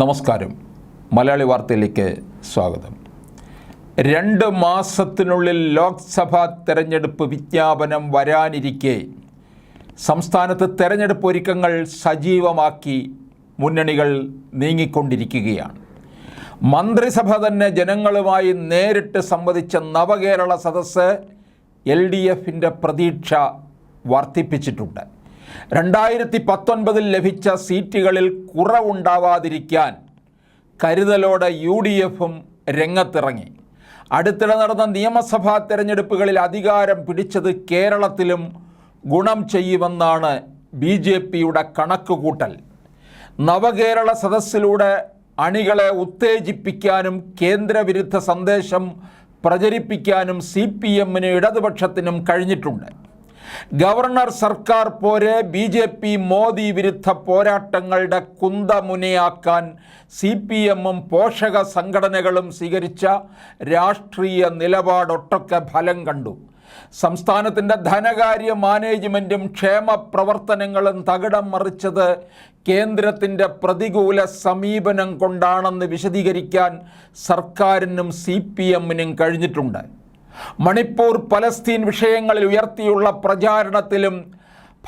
നമസ്കാരം. മലയാളി വാർത്തയിലേക്ക് സ്വാഗതം. രണ്ട് മാസത്തിനുള്ളിൽ ലോക്സഭാ തെരഞ്ഞെടുപ്പ് വിജ്ഞാപനം വരാനിരിക്കെ സംസ്ഥാനത്ത് തെരഞ്ഞെടുപ്പ് ഒരുക്കങ്ങൾ സജീവമാക്കി മുന്നണികൾ നീങ്ങിക്കൊണ്ടിരിക്കുകയാണ്. മന്ത്രിസഭ തന്നെ ജനങ്ങളുമായി നേരിട്ട് സംവദിച്ച നവകേരള സദസ്സ് എൽ ഡി എഫിന്റെ പ്രതീക്ഷ വർദ്ധിപ്പിച്ചിട്ടുണ്ട്. രണ്ടായിരത്തി പത്തൊൻപതിൽ ലഭിച്ച സീറ്റുകളിൽ കുറവുണ്ടാവാതിരിക്കാൻ കരുതലോടെ യു ഡി എഫും രംഗത്തിറങ്ങി. അടുത്തിടെ നടന്ന നിയമസഭാ തെരഞ്ഞെടുപ്പുകളിൽ അധികാരം പിടിച്ചത് കേരളത്തിലും ഗുണം ചെയ്യുമെന്നാണ് ബി ജെ പിയുടെ കണക്കുകൂട്ടൽ. നവകേരള സദസ്സിലൂടെ അണികളെ ഉത്തേജിപ്പിക്കാനും കേന്ദ്രവിരുദ്ധ സന്ദേശം പ്രചരിപ്പിക്കാനും സി പി എമ്മിനും ഇടതുപക്ഷത്തിനും കഴിഞ്ഞിട്ടുണ്ട്. ഗവർണർ സർക്കാർ പോരെ ബി ജെ പി മോദി വിരുദ്ധ പോരാട്ടങ്ങളുടെ കുന്തമുനയാക്കാൻ സി പി എമ്മും പോഷക സംഘടനകളും സ്വീകരിച്ച രാഷ്ട്രീയ നിലപാടൊട്ടൊക്കെ ഫലം കണ്ടു. സംസ്ഥാനത്തിന്റെ ധനകാര്യ മാനേജ്മെന്റും ക്ഷേമ പ്രവർത്തനങ്ങളും തകിടം മറിച്ചത് കേന്ദ്രത്തിന്റെ പ്രതികൂല സമീപനം കൊണ്ടാണെന്ന് വിശദീകരിക്കാൻ സർക്കാരിനും സി പി എമ്മിനും കഴിഞ്ഞിട്ടുണ്ട്. മണിപ്പൂർ പലസ്തീൻ വിഷയങ്ങളിൽ ഉയർത്തിയുള്ള പ്രചാരണത്തിലും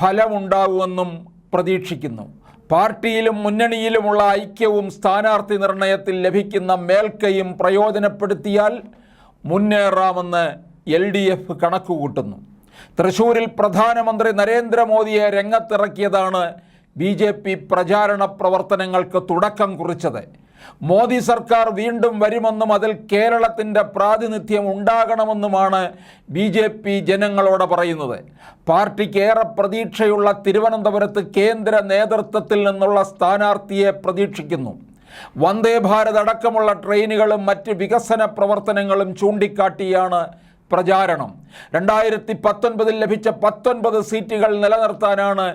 ഫലമുണ്ടാകുമെന്നും പ്രതീക്ഷിക്കുന്നു. പാർട്ടിയിലും മുന്നണിയിലുമുള്ള ഐക്യവും സ്ഥാനാർത്ഥി നിർണയത്തിൽ ലഭിക്കുന്ന മേൽക്കയും പ്രയോജനപ്പെടുത്തിയാൽ മുന്നേറാമെന്ന് എൽ ഡി എഫ് കണക്കുകൂട്ടുന്നു. തൃശൂരിൽ പ്രധാനമന്ത്രി നരേന്ദ്രമോദിയെ രംഗത്തിറക്കിയതാണ് ബി ജെ പി പ്രചാരണ പ്രവർത്തനങ്ങൾക്ക് തുടക്കം കുറിച്ചത്. മോദി സർക്കാർ വീണ്ടും വരുമെന്നും അതിൽ കേരളത്തിന്റെ പ്രാതിനിധ്യം ഉണ്ടാകണമെന്നുമാണ് ബി ജെ പി ജനങ്ങളോട് പറയുന്നത്. പാർട്ടിക്ക് ഏറെ പ്രതീക്ഷയുള്ള തിരുവനന്തപുരത്ത് കേന്ദ്ര നേതൃത്വത്തിൽ നിന്നുള്ള സ്ഥാനാർത്ഥിയെ പ്രതീക്ഷിക്കുന്നു. വന്ദേ ഭാരത് അടക്കമുള്ള ട്രെയിനുകളും മറ്റ് വികസന പ്രവർത്തനങ്ങളും ചൂണ്ടിക്കാട്ടിയാണ് പ്രചാരണം. രണ്ടായിരത്തി പത്തൊൻപതിൽ ലഭിച്ച പത്തൊൻപത് സീറ്റുകൾ നിലനിർത്താനാണ്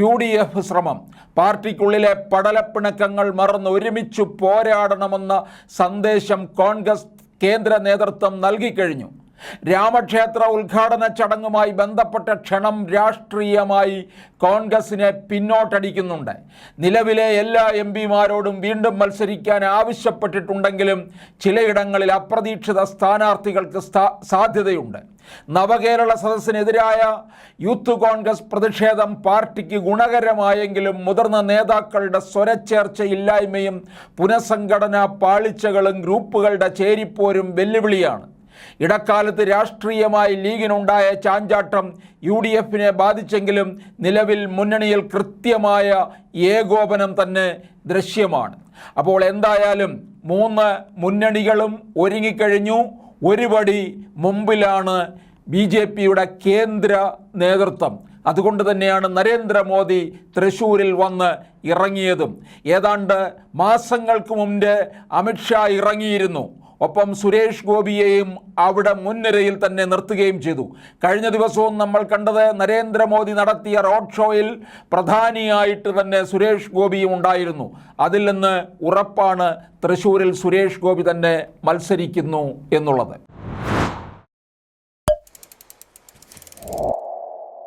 യു ഡി എഫ് ശ്രമം. പാർട്ടിക്കുള്ളിലെ പടലപ്പിണക്കങ്ങൾ മറന്ന് ഒരുമിച്ച് പോരാടണമെന്ന സന്ദേശം കോൺഗ്രസ് കേന്ദ്ര നേതൃത്വം നൽകിക്കഴിഞ്ഞു. രാമക്ഷേത്ര ഉദ്ഘാടന ചടങ്ങുമായി ബന്ധപ്പെട്ട ക്ഷണം രാഷ്ട്രീയമായി കോൺഗ്രസിനെ പിന്നോട്ടടിക്കുന്നുണ്ട്. നിലവിലെ എല്ലാ എം പിമാരോടും വീണ്ടും മത്സരിക്കാൻ ആവശ്യപ്പെട്ടിട്ടുണ്ടെങ്കിലും ചിലയിടങ്ങളിൽ അപ്രതീക്ഷിത സ്ഥാനാർത്ഥികൾക്ക് സാധ്യതയുണ്ട്. നവകേരള സദസ്സിനെതിരായ യൂത്ത് കോൺഗ്രസ് പ്രതിഷേധം പാർട്ടിക്ക് ഗുണകരമായെങ്കിലും മുതിർന്ന നേതാക്കളുടെ സ്വരച്ചേർച്ചയില്ലായ്മയും പുനഃസംഘടനാ പാളിച്ചകളും ഗ്രൂപ്പുകളുടെ ചേരിപ്പോരും വെല്ലുവിളിയാണ്. ഇടക്കാലത്ത് രാഷ്ട്രീയമായി ലീഗിനുണ്ടായ ചാഞ്ചാട്ടം യു ഡി എഫിനെ ബാധിച്ചെങ്കിലും നിലവിൽ മുന്നണിയിൽ കൃത്യമായ ഏകോപനം തന്നെ ദൃശ്യമാണ്. അപ്പോൾ എന്തായാലും മൂന്ന് മുന്നണികളും ഒരുങ്ങിക്കഴിഞ്ഞു. ഒരുപടി മുമ്പിലാണ് ബി ജെ പിയുടെ കേന്ദ്ര നേതൃത്വം. അതുകൊണ്ട് തന്നെയാണ് നരേന്ദ്രമോദി തൃശ്ശൂരിൽ വന്ന് ഇറങ്ങിയതും. ഏതാണ്ട് മാസങ്ങൾക്ക് മുമ്പ് അമിത്ഷാ ഇറങ്ങിയിരുന്നു. ഒപ്പം സുരേഷ് ഗോപിയെയും അവിടെ മുൻനിരയിൽ തന്നെ നിർത്തുകയും ചെയ്തു. കഴിഞ്ഞ ദിവസവും നമ്മൾ കണ്ടത് നരേന്ദ്രമോദി നടത്തിയ റോഡ് ഷോയിൽ പ്രധാനിയായിട്ട് തന്നെ സുരേഷ് ഗോപിയും ഉണ്ടായിരുന്നു. അതിൽ നിന്ന് ഉറപ്പാണ് തൃശ്ശൂരിൽ സുരേഷ് ഗോപി തന്നെ മത്സരിക്കുന്നു എന്നുള്ളത്.